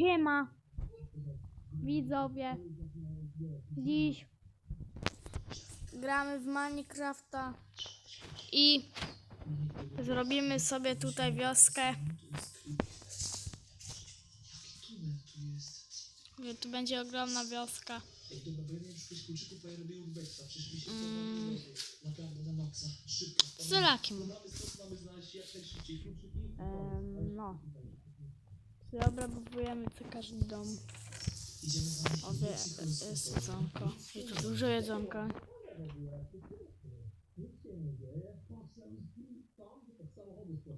Siema widzowie. Dziś gramy w Minecrafta i zrobimy sobie tutaj wioskę. Tu będzie ogromna wioska. Mm. Z Zelakiem. Em, no. Zaobrabowujemy co każdy dom. O, wie- jest jedzonko. I tu dużo jedzonka.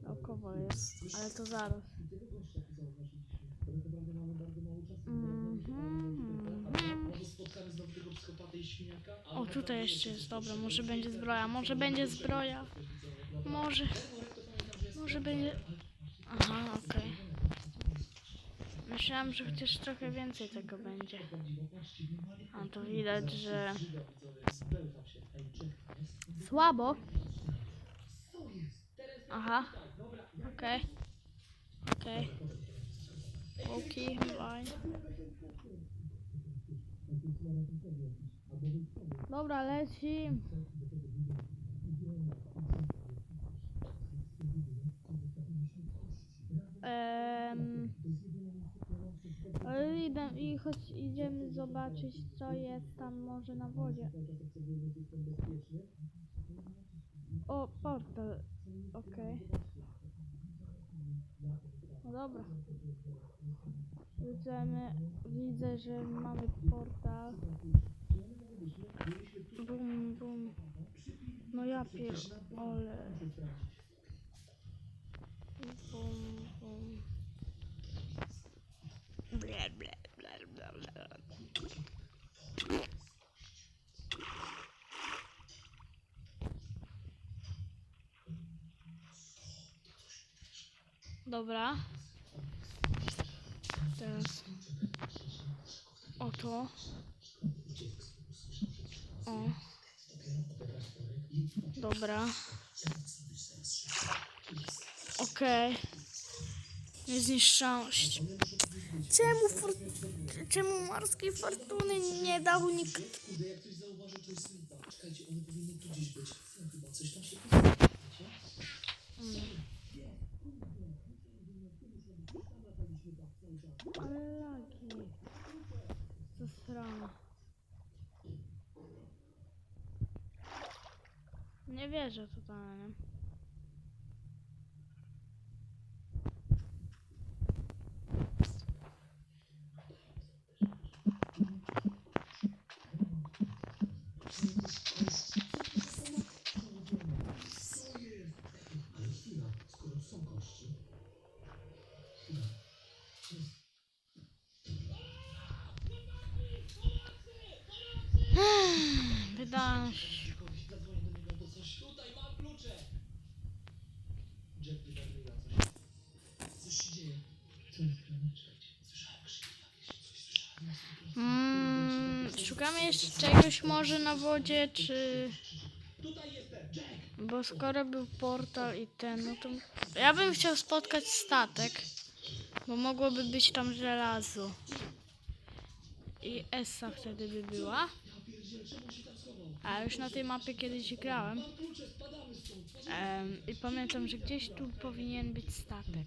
O, kowal jest, ale to zaraz. Mhm. O, tutaj jeszcze jest, dobra, może będzie zbroja, może będzie zbroja. Może, może będzie... Aha, okej. Myślałam, że chociaż trochę więcej tego będzie. A to widać, że słabo. Aha. Okej. Okej. Okej, bye. Dobra, leci. Ale idę, i choć idziemy zobaczyć, co jest tam może na wodzie. O, portal. Okej. No dobra. Widzimy, widzę, że mamy portal. Bum, bum. No ja pierdolę. Bum, bum. Ble, ble, Dobra. Teraz. Oto. O. Dobra. Okej. Niezniszczalność. Czemu, for... Czemu morskiej fortuny nie dał nikt? Nie wierzę totalnie. Wydać. Szukamy jeszcze czegoś może na wodzie, czy... Bo skoro był portal i ten, no to... Ja bym chciał spotkać statek, bo mogłoby być tam żelazo. I Essa wtedy by była. A już na tej mapie kiedyś grałem. Em, I pamiętam, że gdzieś tu powinien być statek.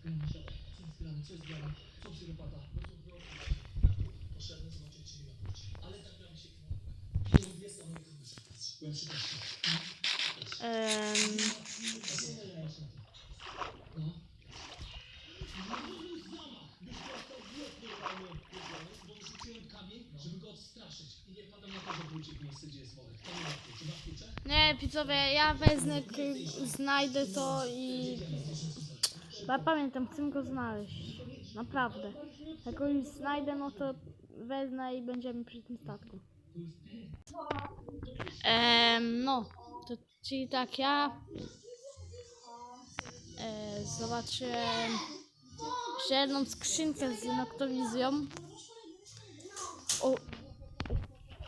Nie, widzowie, ja wezmę, znajdę to i... Ja pamiętam, chcę go znaleźć. Naprawdę. Jak go już znajdę, no to wezmę i będziemy przy tym statku. Em, no, to czyli tak, ja e, zobaczyłem jeszcze jedną skrzynkę z noktowizją. O,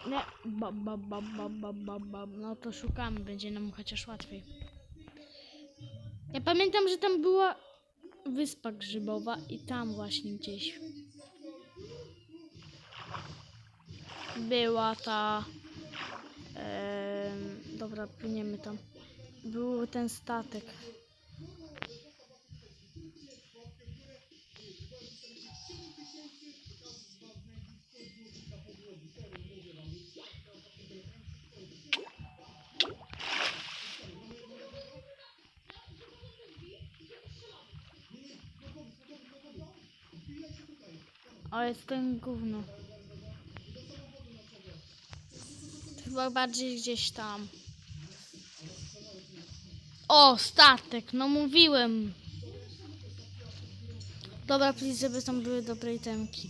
nie, ba, ba, ba, ba, ba, ba, ba. No to szukamy, będzie nam chociaż łatwiej. Ja pamiętam, że tam była wyspa grzybowa i tam właśnie gdzieś. była ta... dobra, płyniemy tam. Był ten statek. O, jest ten gówno. Bardziej gdzieś tam. O, statek, no mówiłem. Dobra, please, żeby tam były dobre itemki.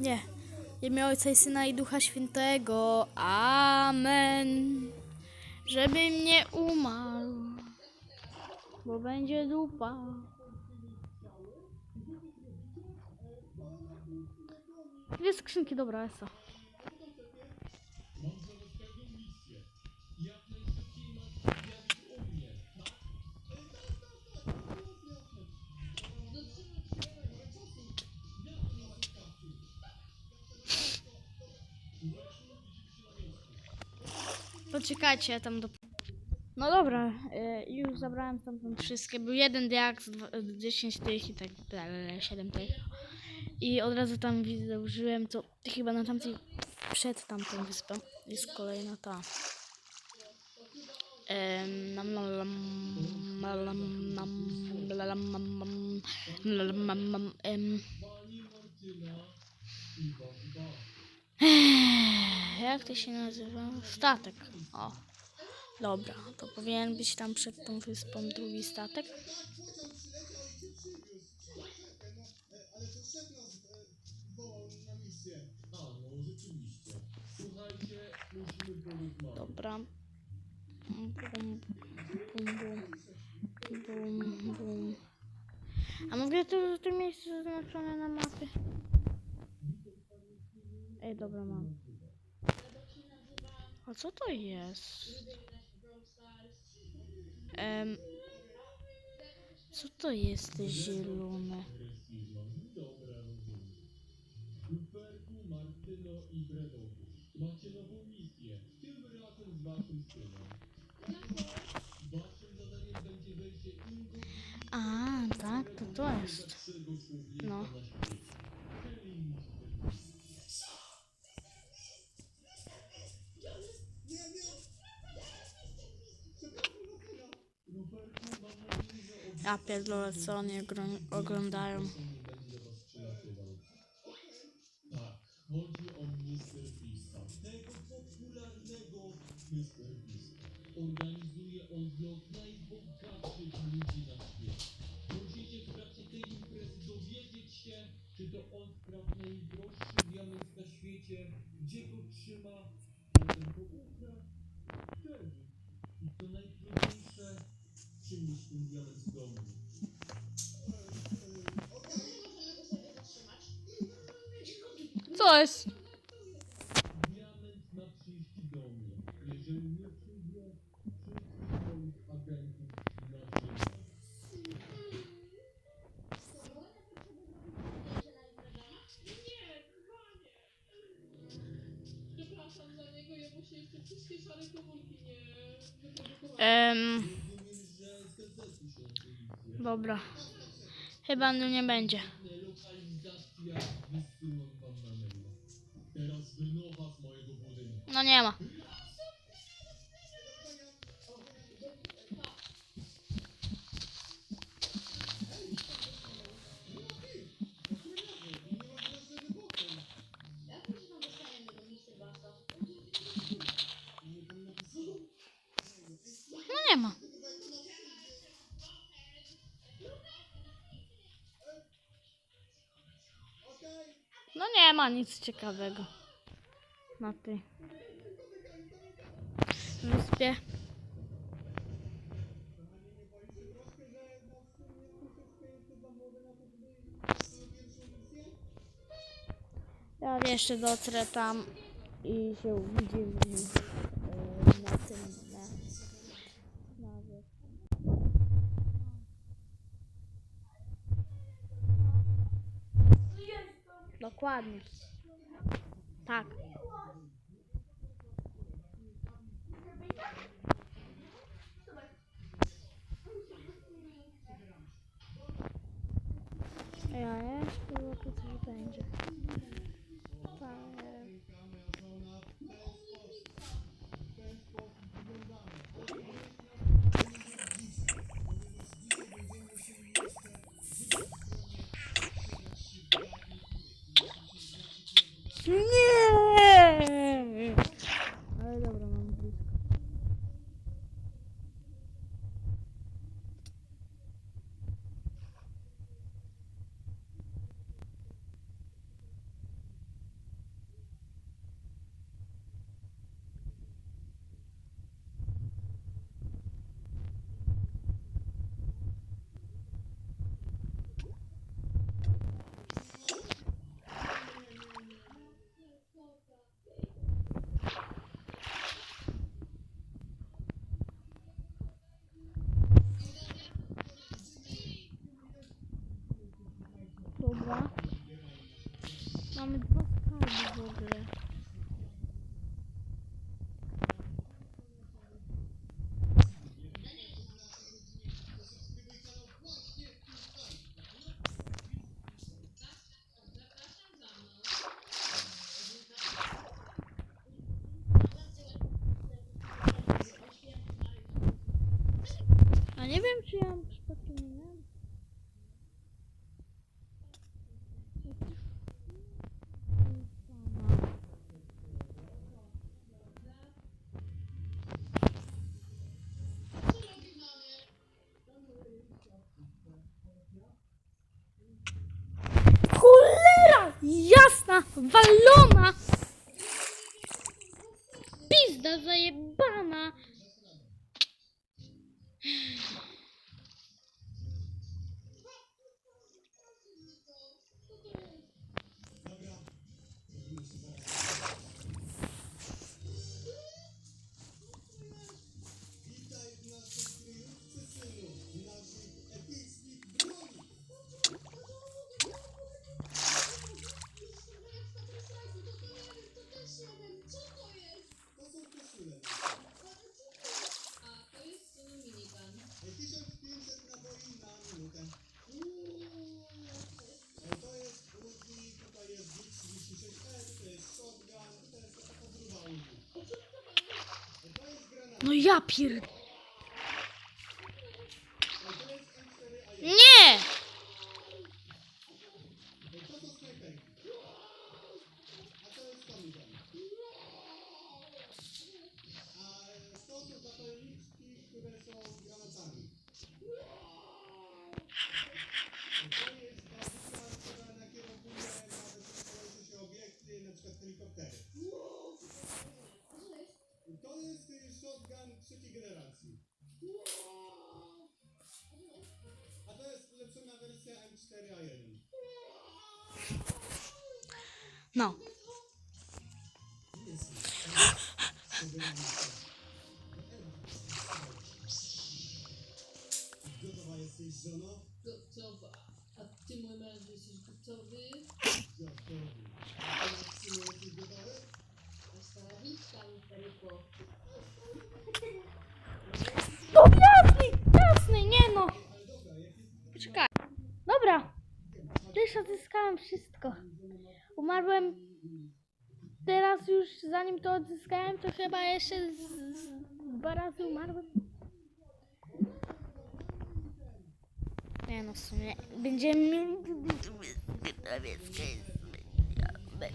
Nie. W imię Ojca i Syna i Ducha Świętego. Amen. Żebym nie umarł, bo będzie dupa. Dwie skrzynki, dobra, Esa. Poczekajcie, ja tam do... No dobra, y, już zabrałem tam wszystkie. Był jeden diak, z dwa- z 10 tych i tak dalej, 7 tych. I od razu tam widzę, użyłem to chyba na tamtej, przed tamtą wyspą. Jest kolejna ta. Jak to się nazywa? Statek. O. Dobra, to powinien być tam przed tą wyspą drugi statek. Dobra. Bum, bum, bum. Bum, bum. A mogę to, to miejsce zaznaczone na mapie? Ej, dobra, mam. A co to jest? Em, co to jest zielone? Martyno i Bredoku. Macie nową misję. Tym razem z waszym synem. Ja pierdolę, co oni oglądają. Tak, chodzi o Mr. Beasta. Tego popularnego Mr. Beasta. Organizuje on zlot najbogatszych ludzi na świecie. Musicie w trakcie tej imprezy dowiedzieć się, czy to on się oczywiście. dobra. Chyba no nie będzie. No nie ma. No nie ma. No nie ma nic ciekawego na tej ja jeszcze dotrę tam i się widzimy e, na tym Dokładnie. Tak. Ja jeszcze było tu coś będzie. Tak. Nie! Ale dobra, mam blisko. Dobra. Mamy dwa skarby w ogóle. A nie wiem, czy ja przypadkiem nie miałem. Cholera! Jasna! Walona! Pizda zajebana! Ja pier... No. Gotowa jesteś, żono? Gotowa. A ty, mój męż, jesteś gotowy? Gotowy. A ty, jesteś gotowy? Tylko. No jasny! Jasny, nie no! Poczekaj. Dobra. Też odzyskałem wszystko. Umarłem. Teraz już zanim to odzyskałem, to chyba jeszcze z, z dwa razy umarłem. Nie no, w sumie będziemy mieli...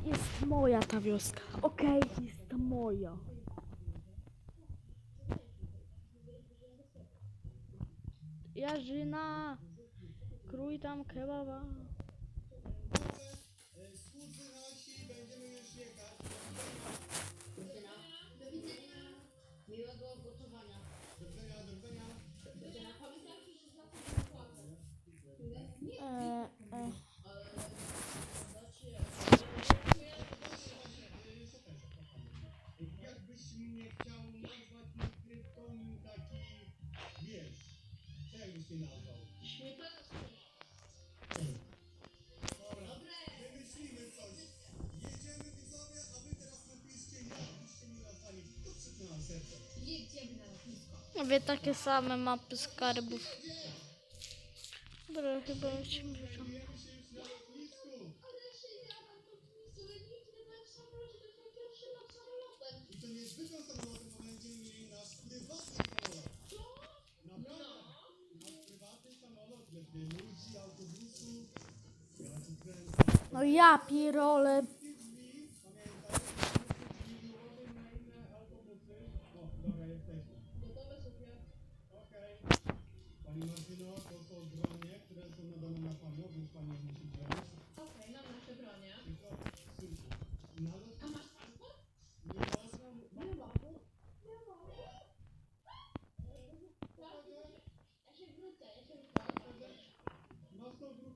Jest, moja ta wioska. Okej, jest moja. Jarzyna. Krój tam kebaba. Mówię takie same mapy skarbów. Dobra, chyba lecimy tam. I to nie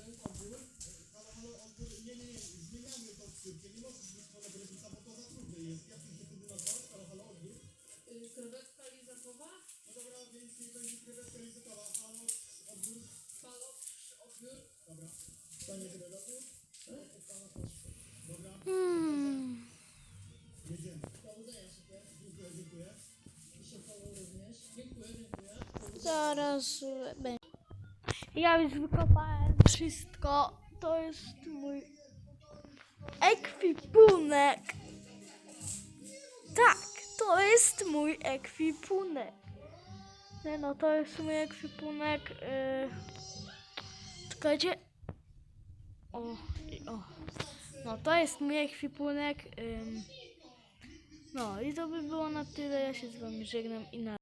odbiór. Halo, halo, odbiór. Nie, nie, nie, zmieniamy tą skrypkę, nie możesz być pana Brewisa, bo to za trudne jest. Jak się wtedy nazwałeś? Halo, halo, odbiór. Y, krewetka lizakowa. No dobra, więc nie będzie krewetka językowa. Halo, odbiór. Halo, odbiór. Dobra. Panie krewetu. Dobra, jedziemy. Powodzenia sobie. Dziękuję, dziękuję. Się panu również. Dziękuję, dziękuję. Zaraz będzie. Ja już wykopałem wszystko. To jest mój ekwipunek. Tak, to jest mój ekwipunek. Nie no, to jest mój ekwipunek. Yy... Czekajcie. O, o. No, to jest mój ekwipunek. ym. No i to by było na tyle. Ja się z wami żegnam i na